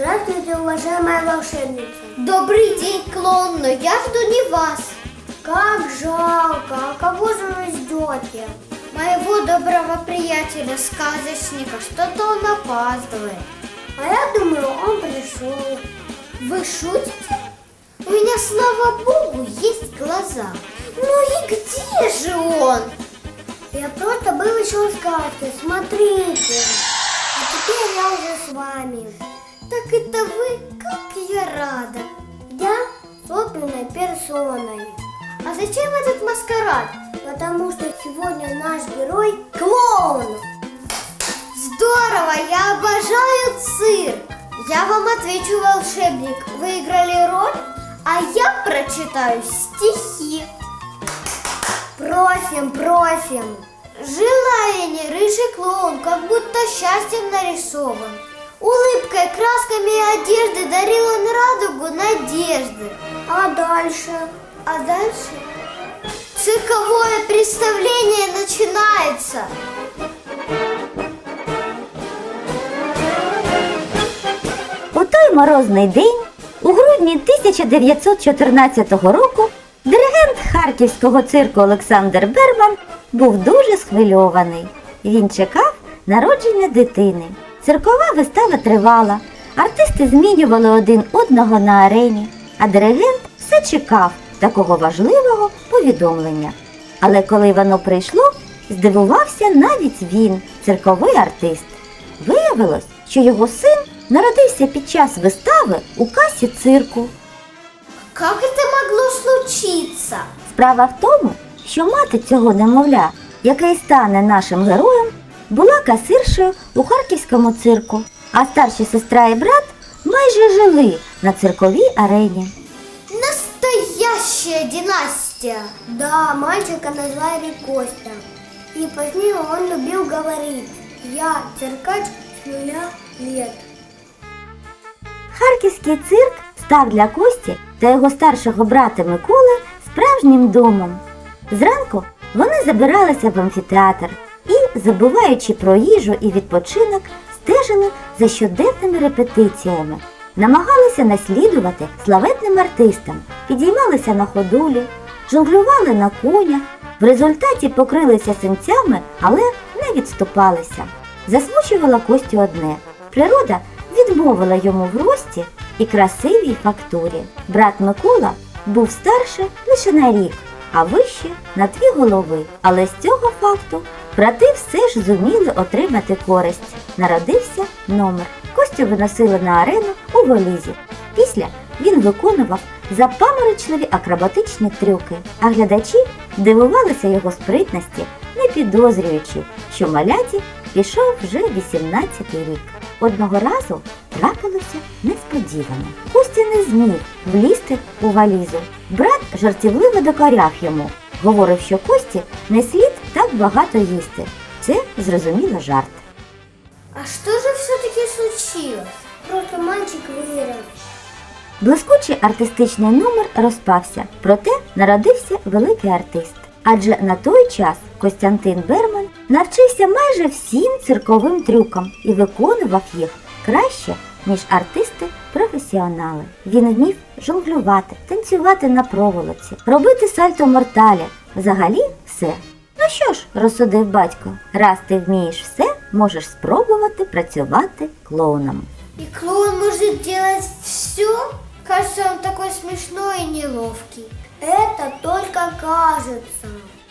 уважаемая волшебница. Добрый день, клоун, но я жду не вас. Как жалко, а кого же вы ждете? Моего доброго приятеля, сказочника, что-то он опаздывает. А я думаю, он пришел. Вы шутите? У меня, слава богу, есть глаза. Ну и где же он? Я просто был еще в сказке, смотрите. А теперь я уже с вами. Так это вы, как я рада. Я собственной персоной. А зачем этот маскарад? Потому что сегодня наш герой клоун. Здорово, я обожаю цирк. Я вам отвечу, волшебник, вы играли роль, а я прочитаю стихи. Просим, просим. Жила я не рыжий клоун, как будто счастьем нарисован. Улыбкой, красками и одежды дарил он радугу надежды. А дальше? А дальше цирковое представление начинается. У той морозний день, у грудні 1914 року, диригент харківського цирку Олександр Берман був дуже схвильований. Він чекав народження дитини. Циркова вистава тривала, артисти змінювали один одного на арені, а диригент все чекав такого важливого повідомлення. Але коли воно прийшло, здивувався навіть він, цирковий артист. Виявилось, що його син народився під час вистави у касі цирку. Как это могло случиться? Справа в тому, що мати цього немовля, яке стане нашим героєм, була касиршею у харківському цирку, а старші сестра і брат майже жили на цирковій арені. Настоящая династия. Да, мальчика назвали Костя. И позднее он любил говорить, я циркач с нуля лет. Харківський цирк став для Кості та його старшого брата Миколи справжнім домом. Зранку вони забиралися в амфітеатр забуваючи про їжу і відпочинок, стежили за щоденними репетиціями, намагалися наслідувати славетним артистам, підіймалися на ходулі, жонглювали на конях, в результаті покрилися синцями, але не відступалися. Засмучувала Костю одне. Природа відмовила йому в рості і красивій фактурі. Брат Микола був старше лише на рік, а вище на дві голови. Але з цього факту брати все ж зуміли отримати користь. Народився номер. Костю виносили на арену у волізі. Після він виконував запаморочливі акробатичні трюки, а глядачі дивувалися його спритності, не підозрюючи, що маляті пішов вже 18-й рік. Одного разу трапилося несподівано. Костя не зміг влізти у валізу. Брат жартівливо докоряв йому, говорив, що Кості не слід багато їсти. Це зрозуміло жарт. А что же все-таки случилось? Просто мальчик вырос. Блискучий артистичний номер розпався, проте народився великий артист. Адже на той час Костянтин Берман навчився майже всім цирковим трюкам і виконував їх краще, ніж артисти-професіонали. Він вмів жонглювати, танцювати на проволоці, робити сальто морталі, взагалі все. Ну що ж, розсудив батько, раз ти вмієш все, можеш спробувати працювати клоуном. И клоун может делать все? Кажется, он такой смешной и неловкий. Это только кажется.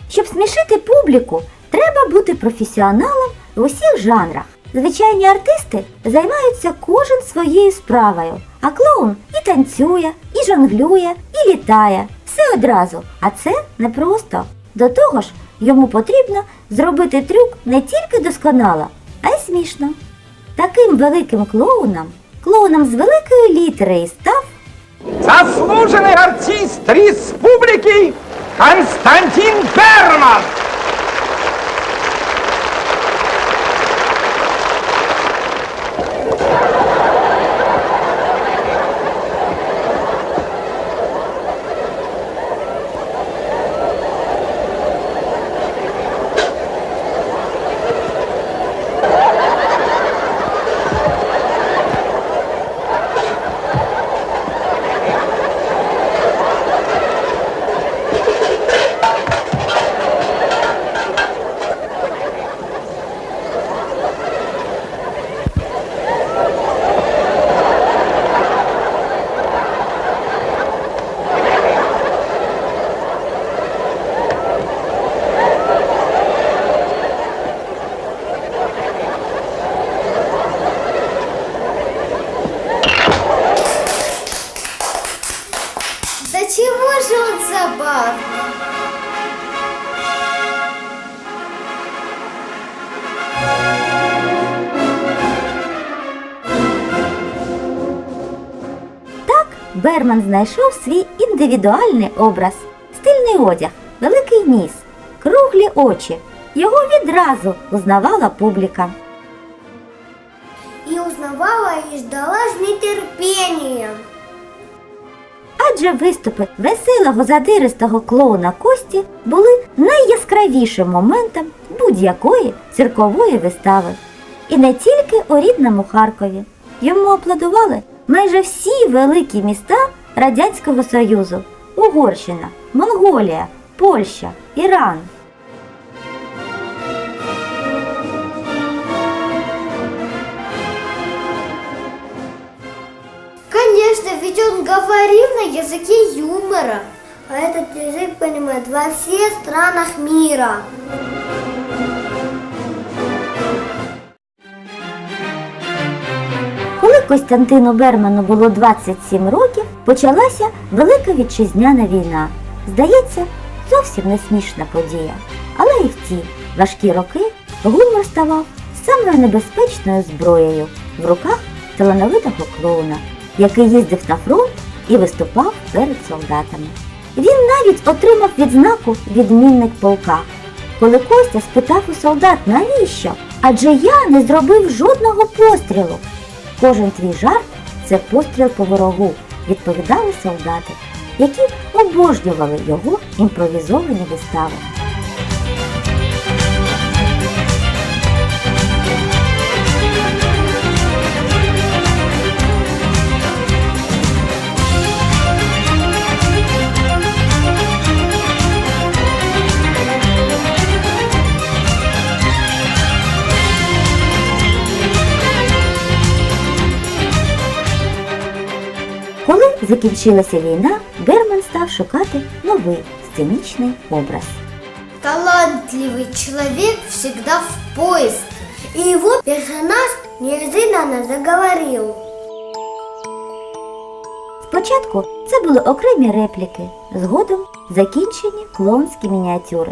Щоб смішити публіку, треба бути професіоналом в усіх жанрах. Звичайні артисти займаються кожен своєю справою, а клоун і танцює, і жонглює, і літає. Все одразу. А це непросто. До того ж, йому потрібно зробити трюк не тільки досконало, а й смішно. Таким великим клоуном, клоуном з великої літери став заслужений артист республіки Константин чего же он забавный? Так Берман знайшов свій індивідуальний образ, стильний одяг, великий ніс, круглі очі. Його відразу узнавала публіка. І узнавала и ждала з нетерпінням. Адже виступи веселого задиристого клоуна Кості були найяскравішим моментом будь-якої циркової вистави. І не тільки у рідному Харкові. Йому аплодували майже всі великі міста Радянського Союзу Угорщина, Монголія, Польща, Іран. ведь он говорил на языке юмора. А этот язык понимают во всех странах мира. Коли Костянтину Берману було 27 років, почалася Велика Вітчизняна війна. Здається, зовсім не смішна подія. Але і в ті важкі роки гумор ставав самою небезпечною зброєю в руках талановитого клоуна, який їздив на фронт і виступав перед солдатами. Він навіть отримав відзнаку відмінник полка. Коли Костя спитав у солдат, навіщо? Адже я не зробив жодного пострілу. Кожен твій жарт це постріл по ворогу, відповідали солдати, які обожнювали його імпровізовані вистави. Закінчилася війна, Берман став шукати новий сценічний образ. Талантливый человек всегда в поиске. И его персонаж неожиданно заговорил. Спочатку це були окремі репліки, згодом закінчені клоунські мініатюри.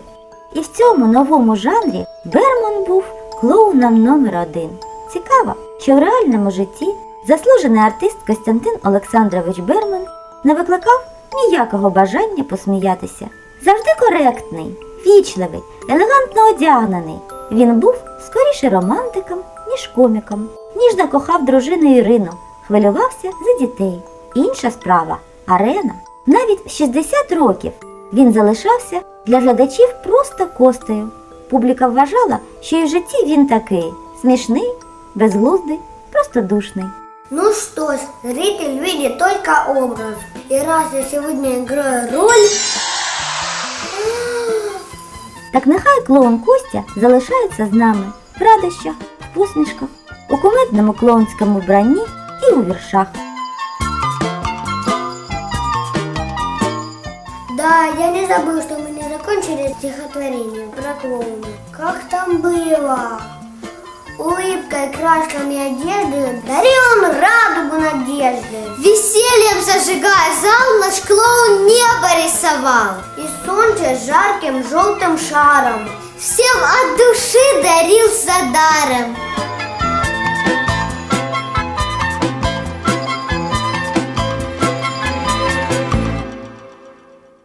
І в цьому новому жанрі Берман був клоуном номер один. Цікаво, що в реальному житті заслужений артист Костянтин Олександрович Берман не викликав ніякого бажання посміятися. Завжди коректний, вічливий, елегантно одягнений. Він був скоріше романтиком, ніж коміком, ніжно кохав дружину Ірину, хвилювався за дітей. Інша справа арена. Навіть в 60 років він залишався для глядачів просто костею. Публіка вважала, що і в житті він такий смішний, безглуздий, простодушний. Ну что ж, зритель видит только образ. И раз я сегодня играю роль, Так нехай клоун Костя залишається з нами в радощах, в посмішках, у кумедному клоунському вбранні і у віршах. Да, я не забыл, что мы не закончили стихотворение про клоуна. Как там было? Улыбкой, красками одежды дарил он радугу надежды. Весельем зажигая зал, наш клоун небо рисовал. И солнце жарким желтым шаром. Всем от души дарил за даром.